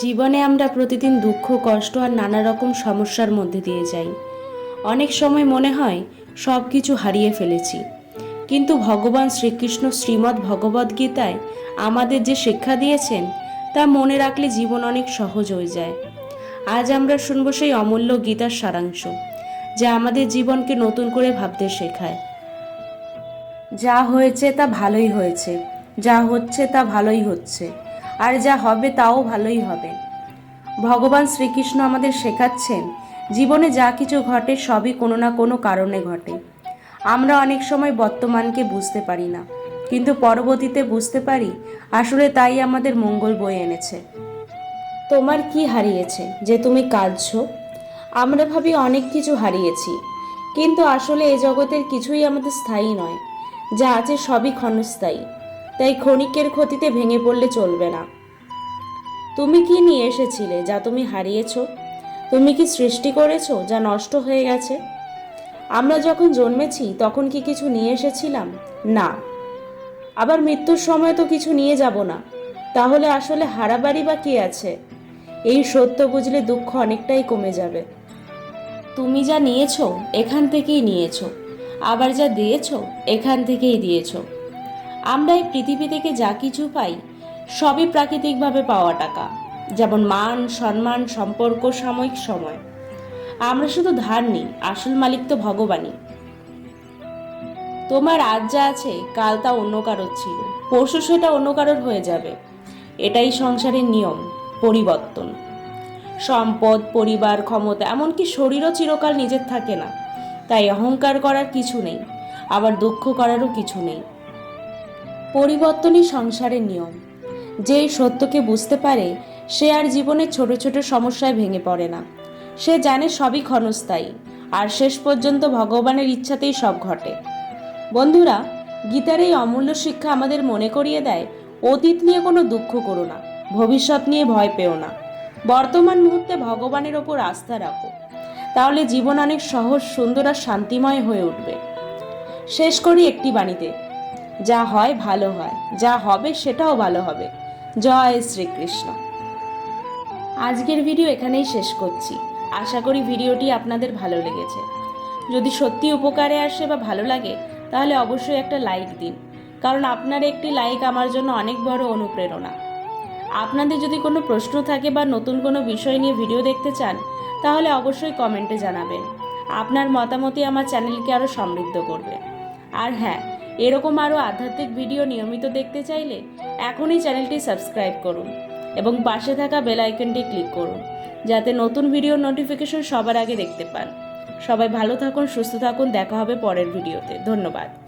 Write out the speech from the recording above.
জীবনে আমরা প্রতিদিন দুঃখ, কষ্ট আর নানা রকম সমস্যার মধ্যে দিয়ে যাই। অনেক সময় মনে হয় সব কিছু হারিয়ে ফেলেছি। কিন্তু ভগবান শ্রীকৃষ্ণ শ্রীমদ্ ভগবদ্ গীতায় আমাদের যে শিক্ষা দিয়েছেন, তা মনে রাখলে জীবন অনেক সহজ হয়ে যায়। আজ আমরা শুনব সেই অমূল্য গীতার সারাংশ, যা আমাদের জীবনকে নতুন করে ভাবতে শেখায়। যা হয়েছে তা ভালোই হয়েছে, যা হচ্ছে তা ভালোই হচ্ছে। আর যা হবে তাও ভালোই হবে। ভগবান শ্রীকৃষ্ণ আমাদের শেখাচ্ছেন, জীবনে যা কিছু ঘটে সবই কোনো না কোনো কারণে ঘটে। আমরা অনেক সময় বর্তমানকে বুঝতে পারি না, কিন্তু পরবর্তীতে বুঝতে পারি, আসলে তাই আমাদের মঙ্গল বয়ে এনেছে। তোমার কি হারিয়েছে যে তুমি কাঁদছো? আমরা ভাবি অনেক কিছু হারিয়েছি, কিন্তু আসলে এ জগতের কিছুই আমাদের স্থায়ী নয়, যা আছে সবই ক্ষণস্থায়ী। তাই ক্ষণিকের ক্ষতিতে ভেঙে পড়লে চলবে না। তুমি কি নিয়ে এসেছিলে যা তুমি হারিয়েছ? তুমি কি সৃষ্টি করেছ যা নষ্ট হয়ে গেছে? আমরা যখন জন্মেছি, তখন কি কিছু নিয়ে এসেছিলাম? না। আবার মৃত্যুর সময় তো কিছু নিয়ে যাব না। তাহলে আসলে হারাবাড়ি বা কি আছে? এই সত্য বুঝলে দুঃখ অনেকটাই কমে যাবে। তুমি যা নিয়েছো, এখান থেকেই নিয়েছো। আবার যা দিয়েছ, এখান থেকেই দিয়েছ। আমরা এই পৃথিবী থেকে যা কিছু পাই, সবই প্রাকৃতিকভাবে পাওয়া টাকা। যেমন মান, সম্মান, সম্পর্ক, সাময়িক সময়। আমরা শুধু ধার নিই, আসল মালিক তো ভগবানই। তোমার আজ যা আছে, কাল তা অন্য কারোর ছিল। পরশু সেটা অন্য কারোর হয়ে যাবে। এটাই সংসারের নিয়ম, পরিবর্তন। সম্পদ, পরিবার, ক্ষমতা, এমনকি শরীরও চিরকাল নিজের থাকে না। তাই অহংকার করার কিছু নেই, আবার দুঃখ করারও কিছু নেই। পরিবর্তনই সংসারের নিয়ম। যে সত্যকে বুঝতে পারে, সে আর জীবনের ছোট ছোট সমস্যায় ভেঙে পড়ে না। সে জানে সবই ক্ষণস্থায়ী, আর শেষ পর্যন্ত ভগবানের ইচ্ছাতেই সব ঘটে। বন্ধুরা, গীতার এই অমূল্য শিক্ষা আমাদের মনে করিয়ে দেয়, অতীত নিয়ে কোনো দুঃখ করো না, ভবিষ্যৎ নিয়ে ভয় পেও না। বর্তমান মুহূর্তে ভগবানের ওপর আস্থা রাখো। তাহলে জীবন অনেক সহজ, সুন্দর আর শান্তিময় হয়ে উঠবে। শেষ করি একটি বাণীতে যা হয় ভালো হয়, যা হবে সেটাও ভালো হবে। জয় শ্রীকৃষ্ণ। আজকের ভিডিও এখানেই শেষ করছি। আশা করি ভিডিওটি আপনাদের ভালো লেগেছে। যদি সত্যি উপকারে আসে বা ভালো লাগে, তাহলে অবশ্যই একটা লাইক দিন। কারণ আপনার একটি লাইক আমার জন্য অনেক বড় অনুপ্রেরণা। আপনাদের যদি কোনো প্রশ্ন থাকে বা নতুন কোনো বিষয় নিয়ে ভিডিও দেখতে চান, তাহলে অবশ্যই কমেন্টে জানাবেন। আপনার মতামতই আমার চ্যানেলকে আরও সমৃদ্ধ করবে। আর হ্যাঁ এরকম আরও আধ্যাত্মিক ভিডিও নিয়মিত দেখতে চাইলে এখনই চ্যানেলটি সাবস্ক্রাইব করুন এবং পাশে থাকা বেল আইকনটি ক্লিক করুন, যাতে নতুন ভিডিও নোটিফিকেশন সবার আগে দেখতে পান। সবাই ভালো থাকুন, সুস্থ থাকুন, দেখা হবে পরের ভিডিওতে। ধন্যবাদ।